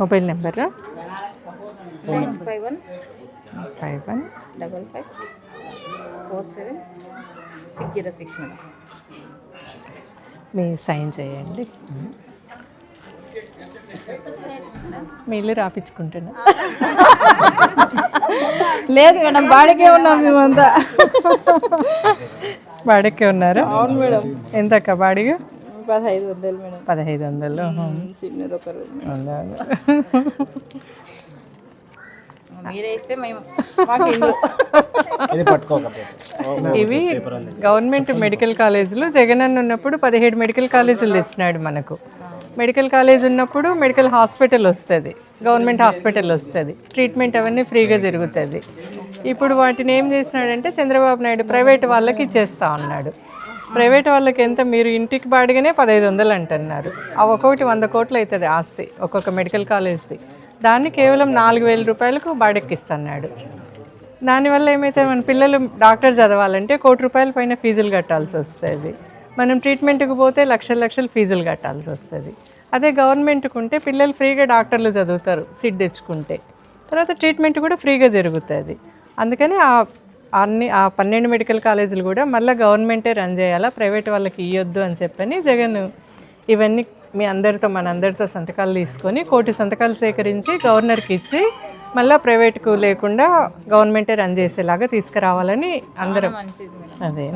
Mobile number? Nine five one. Five one. Double five. Four seven. Six zero six madam. మీ sign చేయండి. మీ ఇల్లు రాపించుకుంటున్నా. లేదు madam బాడికే ఉన్నాం మేమంతా. బాడెక్కే ఉన్నారు? అవును మేడం. ఎంతక్క బాడిగా పదహైదు వందలు మేడం. పదహైదు వందలు చిన్నది ఒక రోజు వందలు. మీరే ఇస్తే మేము మాకు ఇల్లు. ఇది పట్టుకోకపోతే ఇవి గవర్నమెంట్ మెడికల్ కాలేజీలు జగన్ అన్న ఉన్నప్పుడు పదిహేడు మెడికల్ కాలేజీలు తెచ్చినాడు మనకు. మెడికల్ కాలేజ్ ఉన్నప్పుడు మెడికల్ హాస్పిటల్ వస్తుంది. గవర్నమెంట్ హాస్పిటల్ వస్తుంది. ట్రీట్మెంట్ అవన్నీ ఫ్రీగా జరుగుతుంది. ఇప్పుడు వాటిని ఏం చేసినాడంటే చంద్రబాబు నాయుడు ప్రైవేట్ వాళ్ళకి ఇచ్చేస్తా ఉన్నాడు. ప్రైవేట్ వాళ్ళకి ఎంత? మీరు ఇంటికి బాడిగానే పదహైదు వందలు అంటున్నారు. ఆ ఒక్కొక్కటి వంద కోట్లు అవుతుంది ఆస్తి ఒక్కొక్క మెడికల్ కాలేజ్ది. దాన్ని కేవలం నాలుగు వేల రూపాయలకు బాడెక్కిస్తున్నాడు. దానివల్ల ఏమైతే మన పిల్లలు డాక్టర్ చదవాలంటే కోటి రూపాయల పైన ఫీజులు కట్టాల్సి వస్తుంది. మనం ట్రీట్మెంట్కి పోతే లక్షల లక్షలు ఫీజులు కట్టాల్సి వస్తుంది. అదే గవర్నమెంట్కి ఉంటే పిల్లలు ఫ్రీగా డాక్టర్లు చదువుతారు సిట్ తెచ్చుకుంటే. తర్వాత ట్రీట్మెంట్ కూడా ఫ్రీగా జరుగుతుంది. అందుకని ఆ అన్ని ఆ పన్నెండు మెడికల్ కాలేజీలు కూడా మళ్ళీ గవర్నమెంటే రన్ చేయాలా? ప్రైవేట్ వాళ్ళకి ఇవ్వద్దు అని చెప్పని జగన్ ఇవన్నీ మీ అందరితో మన అందరితో సంతకాలు తీసుకొని కోటి సంతకాలు సేకరించి గవర్నర్కి ఇచ్చి మళ్ళీ ప్రైవేట్కు లేకుండా గవర్నమెంటే రన్ చేసేలాగా తీసుకురావాలని అందరం. అదే.